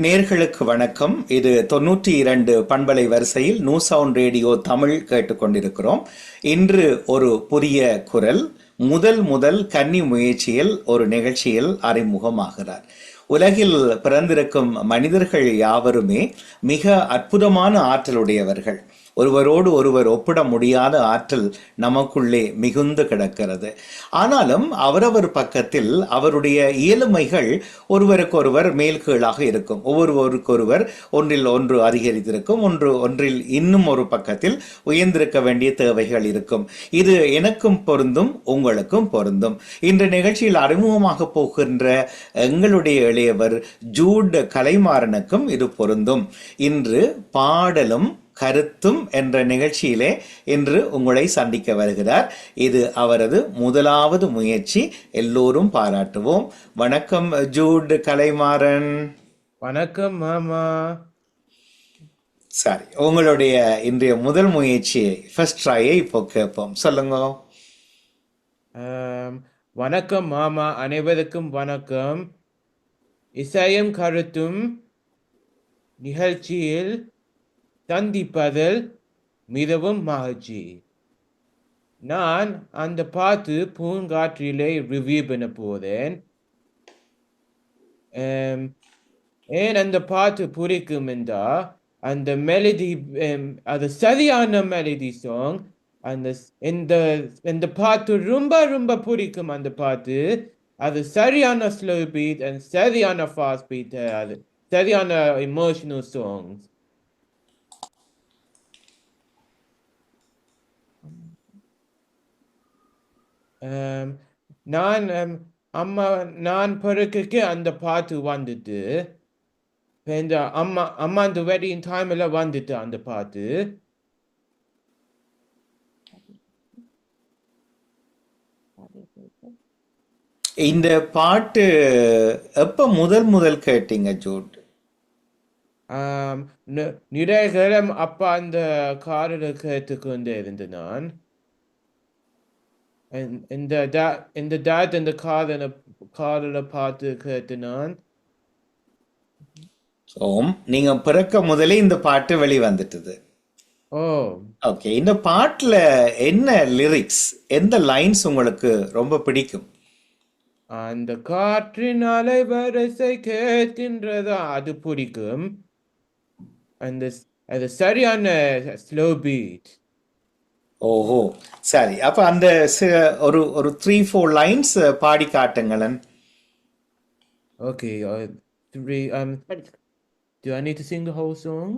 நேர்களுக்கு வணக்கம். இது தொன்னூற்றி இரண்டு பண்பலை வரிசையில் நியூ சவுண்ட் ரேடியோ தமிழ் கேட்டுக்கொண்டிருக்கிறோம். இன்று ஒரு புதிய குரல் முதல் முதல் கன்னி முயற்சியில் ஒரு நிகழ்ச்சியில் அறிமுகமாகிறார். உலகில் பிறந்திருக்கும் மனிதர்கள் யாவருமே மிக அற்புதமான ஆற்றலுடையவர்கள். ஒருவரோடு ஒருவர் ஒப்பிட முடியாத ஆற்றல் நமக்குள்ளே மிகுந்து கிடக்கிறது. ஆனாலும் அவரவர் பக்கத்தில் அவருடைய இயலுமைகள் ஒருவருக்கொருவர் மேல்கீழாக இருக்கும். ஒவ்வொருவருக்கொருவர் ஒன்றில் ஒன்று அதிகரித்திருக்கும் ஒன்று ஒன்றில் இன்னும் ஒரு பக்கத்தில் உயர்ந்திருக்க வேண்டிய தேவைகள் இருக்கும். இது எனக்கும் பொருந்தும் உங்களுக்கும் பொருந்தும். இன்று நிகழ்ச்சியில் அறிமுகமாக போகின்ற எங்களுடைய இளையவர் ஜூட் கலைமாறனுக்கும் இது பொருந்தும். இன்று பாடலும் கருத்தும் என்ற நிகழ்ச்சியிலே இன்று உங்களை சந்திக்க வருகிறார். இது அவரது முதலாவது முயற்சி. எல்லோரும் பாராட்டுவோம். வணக்கம் ஜூட் கலைமாறன். வணக்கம் மாமா. சரி உங்களுடைய இன்றைய முதல் முயற்சியை ஃபர்ஸ்ட் ட்ரையை இப்போ கேட்போம். சொல்லுங்க. வணக்கம் மாமா. அனைவருக்கும் வணக்கம். இசையும் கருத்தும் நிகழ்ச்சியில் சந்திப்பதில் மிகவும் மகிழ்ச்சி. நான் அந்த பார்த்து பூங்காற்றிலே ரிவ்யூ பண்ண போதேன். ஏன் அந்த பாட்டு பிடிக்கும் என்றால் அந்த மெலடி அது சரியான மெலடி சாங் அந்த இந்த இந்த பாட்டு ரொம்ப ரொம்ப பிடிக்கும் அந்த பாட்டு அது சரியான ஸ்லோ பீட் அண்ட் சரியான ஃபாஸ்ட் பீட் அது சரியான இமோஷனல் சாங்ஸ் நான் அம்மா நான் பிறகுக்கு அந்த பாட்டு வந்துட்டு இந்த அம்மா அம்மா அந்த வெட்டிங் டைம்ல வந்துட்டு அந்த பாட்டு. இந்த பாட்டு எப்ப முதல் முதல் கேட்டீங்க ஜூட்? நிறைய நேரம் அப்பா அந்த காரில் கேட்டுக்கொண்டே இருந்த நான். இந்த- இந்த டாட் இந்த காரில் பார்த்து கேட்டு நான் ஓம். நீங்க பிறக்க முதலே இந்த பாட்டு வெளிவந்துட்டது. ஓ. ஓகே இந்த பாட்டுல என்ன லிரிக்ஸ் எந்த லைன்ஸ் உங்களுக்கு ரொம்ப பிடிக்கும்? அந்த காற்றின் அலைவரிசை கேட்கின்றதா அது பிடிக்கும். அந்த அது சரியான ஸ்லோ பீட் ஓஹோ சரி அப்ப அந்த ஒரு ஒரு த்ரீ ஃபோர் லைன்ஸ் பாடி காட்டுங்களேன் Okay, uh, three. Um, do I need to sing the whole song?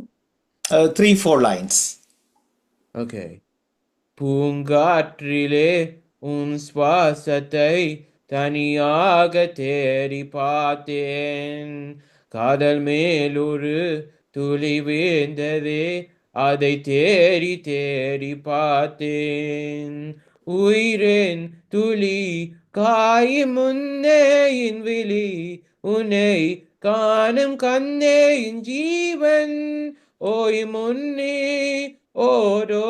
Three four lines Okay. பூங்காற்றிலே உன் சுவாசத்தை தனியாக தேடி பார்த்தேன் காதல் மேலொரு துளி வீழ்ந்ததே அதை தேறி தேறி பார்த்தேன். உயிரேன் துளி காய் முன்னேயின் விழி உன்னை காணும் கண்ணேயின் ஜீவன். ஓய் முன்னே ஓரோரிவா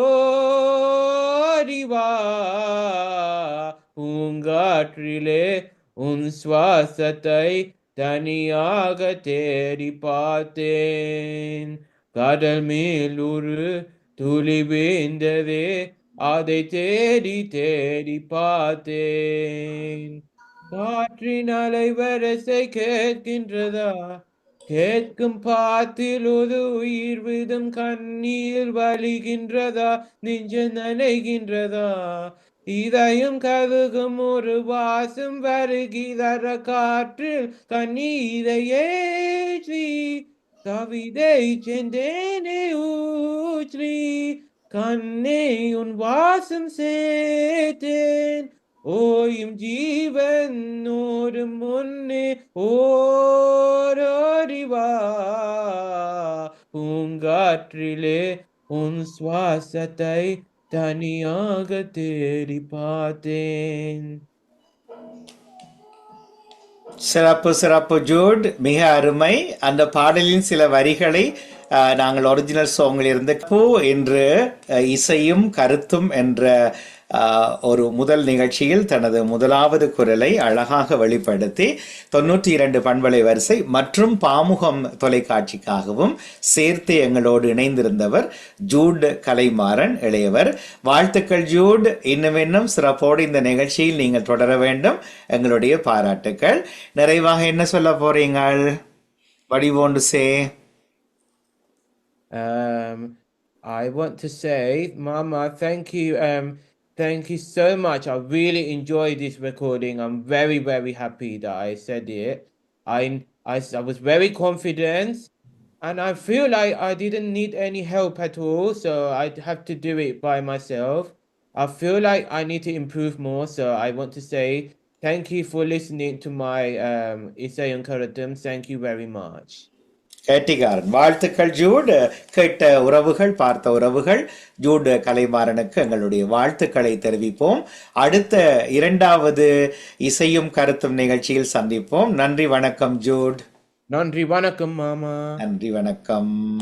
பூங்காற்றிலே உன் சுவாசத்தை தனியாக தேடி பார்த்தேன். கடல் மேல் ஒரு துளி வேந்ததே அதை தேடி தேடி பார்த்தேன். காற்றின் அலைவரிசை கேட்கின்றதா? கேட்கும் பாத்தில் ஒரு உயிர் விதம் கண்ணீர் வலிகின்றதா நெஞ்ச நனைகின்றதா? இதயம் கருகும் ஒரு வாசம் வருகிற காற்றில் கண்ணீரையே ஏற்றி கவிதை செந்தேனே ஊற்றி கண்ணே உன் வாசம் சேர்த்தேன். ஓயும் ஜீவன் ஒரு முன்னே ஓரோரிவா பூங்காற்றிலே உன் சுவாசத்தை தனியாக தேடி பார்த்தேன். சிறப்பு சிறப்பு ஜூட். மிக அருமை. அந்த பாடலின் சில வரிகளை நாங்கள் ஒரிஜினல் சாங்கில் இருந்து பூ என்று இசையும் கருத்தும் என்ற ஒரு முதல் நிகழ்ச்சியில் தனது முதலாவது குரலை அழகாக வெளிப்படுத்தி தொண்ணூற்றி இரண்டு பண்பலை வரிசை மற்றும் பாமுகம் தொலைக்காட்சிக்காகவும் சேர்த்து எங்களோடு இணைந்திருந்தவர் ஜூட் கலைமாறன் இளையவர். வாழ்த்துக்கள் ஜூட். இன்னும் இன்னும் சிறப்போடு இந்த நிகழ்ச்சியில் நீங்கள் தொடர வேண்டும். எங்களுடைய பாராட்டுக்கள். நிறைவாக என்ன சொல்ல போறீங்கள்? வடிவோண்டு சே. Um, I want to say, Mama, thank you. Um, thank you so much. I really enjoyed this recording. I'm very, very happy that I said it. I, I, I was very confident, and I feel like I didn't need any help at all. So I have to do it by myself. I feel like I need to improve more. So I want to say thank you for listening to my um, essay on Karatum. Thank you very much. கேட்டிகாரன். வாழ்த்துக்கள் Jude. கேட்ட உறவுகள் பார்த்த உறவுகள். Jude கலைமாறனுக்கு எங்களுடைய வாழ்த்துக்களை தெரிவிப்போம். அடுத்த இரண்டாவது இசையும் கருத்தும் நிகழ்ச்சியில் சந்திப்போம். நன்றி வணக்கம் ஜூட். Nandri Vanakkam, Mama. நன்றி வணக்கம்.